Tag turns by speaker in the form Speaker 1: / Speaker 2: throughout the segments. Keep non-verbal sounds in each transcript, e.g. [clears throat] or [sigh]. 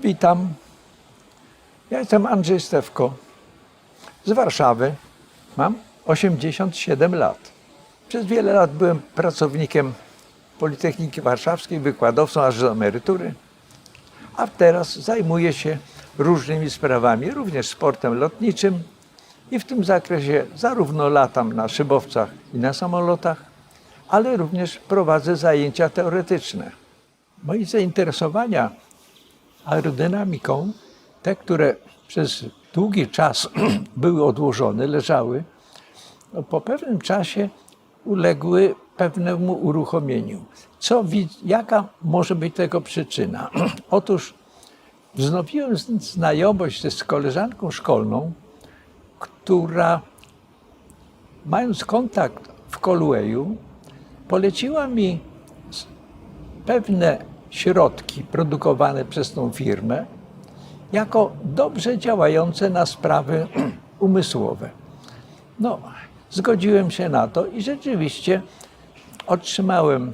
Speaker 1: Witam. Ja jestem Andrzej Stewko z Warszawy. Mam 87 lat. Przez wiele lat byłem pracownikiem Politechniki Warszawskiej, wykładowcą aż do emerytury, a teraz zajmuję się różnymi sprawami, również sportem lotniczym i w tym zakresie zarówno latam na szybowcach i na samolotach, ale również prowadzę zajęcia teoretyczne. Moje zainteresowania aerodynamiką, te, które przez długi czas [clears throat] były odłożone, leżały, no po pewnym czasie uległy pewnemu uruchomieniu. Co, jaka może być tego przyczyna? [clears throat] Otóż wznowiłem znajomość z koleżanką szkolną, która mając kontakt w Colwayu, poleciła mi pewne środki produkowane przez tą firmę jako dobrze działające na sprawy [clears throat] umysłowe. No, zgodziłem się na to i rzeczywiście otrzymałem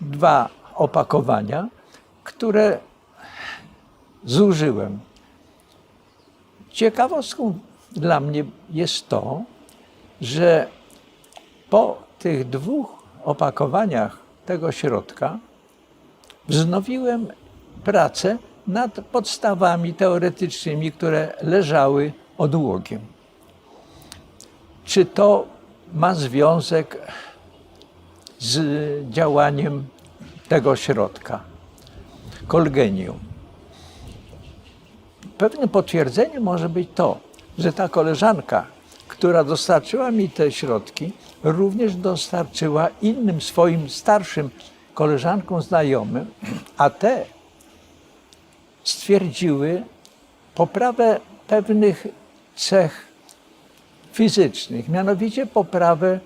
Speaker 1: dwa opakowania, które zużyłem. Ciekawostką dla mnie jest to, że po tych dwóch opakowaniach tego środka wznowiłem pracę nad podstawami teoretycznymi, które leżały odłogiem. Czy to ma związek z działaniem tego środka, kolgenium? Pewnym potwierdzeniem może być to, że ta koleżanka, która dostarczyła mi te środki, również dostarczyła innym swoim starszym koleżankom znajomym, a te stwierdziły poprawę pewnych cech fizycznych, mianowicie poprawę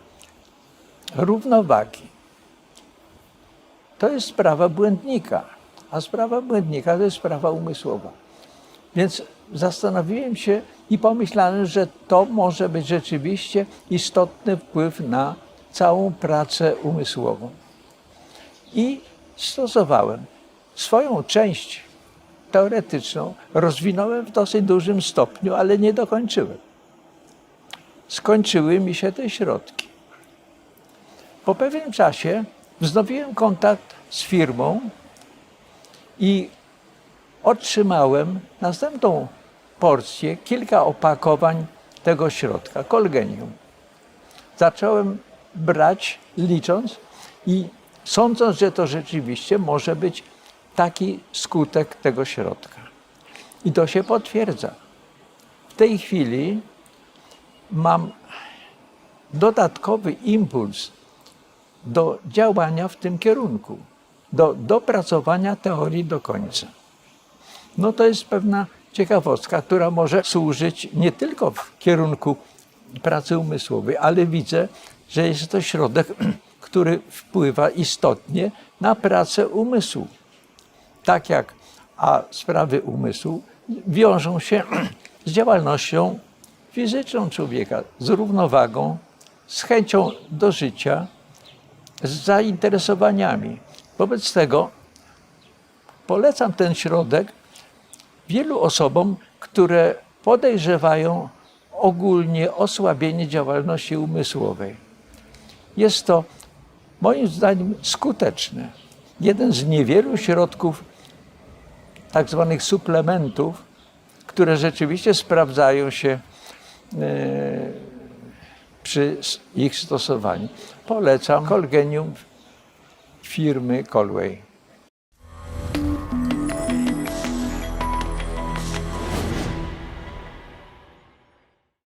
Speaker 1: równowagi. To jest sprawa błędnika, a sprawa błędnika to jest sprawa umysłowa. Więc zastanowiłem się i pomyślałem, że to może być rzeczywiście istotny wpływ na całą pracę umysłową. I stosowałem. Swoją część teoretyczną rozwinąłem w dosyć dużym stopniu, ale nie dokończyłem. Skończyły mi się te środki. Po pewnym czasie wznowiłem kontakt z firmą i otrzymałem następną porcję, kilka opakowań tego środka, kolgenium. Zacząłem brać, licząc i sądząc, że to rzeczywiście może być taki skutek tego środka. I to się potwierdza. W tej chwili mam dodatkowy impuls do działania w tym kierunku, do dopracowania teorii do końca. No to jest pewna ciekawostka, która może służyć nie tylko w kierunku pracy umysłowej, ale widzę, że jest to środek, [clears throat] który wpływa istotnie na pracę umysłu. Tak jak a sprawy umysłu wiążą się [clears throat] z działalnością fizyczną człowieka, z równowagą, z chęcią do życia, z zainteresowaniami. Wobec tego polecam ten środek wielu osobom, które podejrzewają ogólnie osłabienie działalności umysłowej. Jest to moim zdaniem skuteczne. Jeden z niewielu środków, tak zwanych suplementów, które rzeczywiście sprawdzają się e, przy ich stosowaniu. Polecam Colgenium firmy Colway.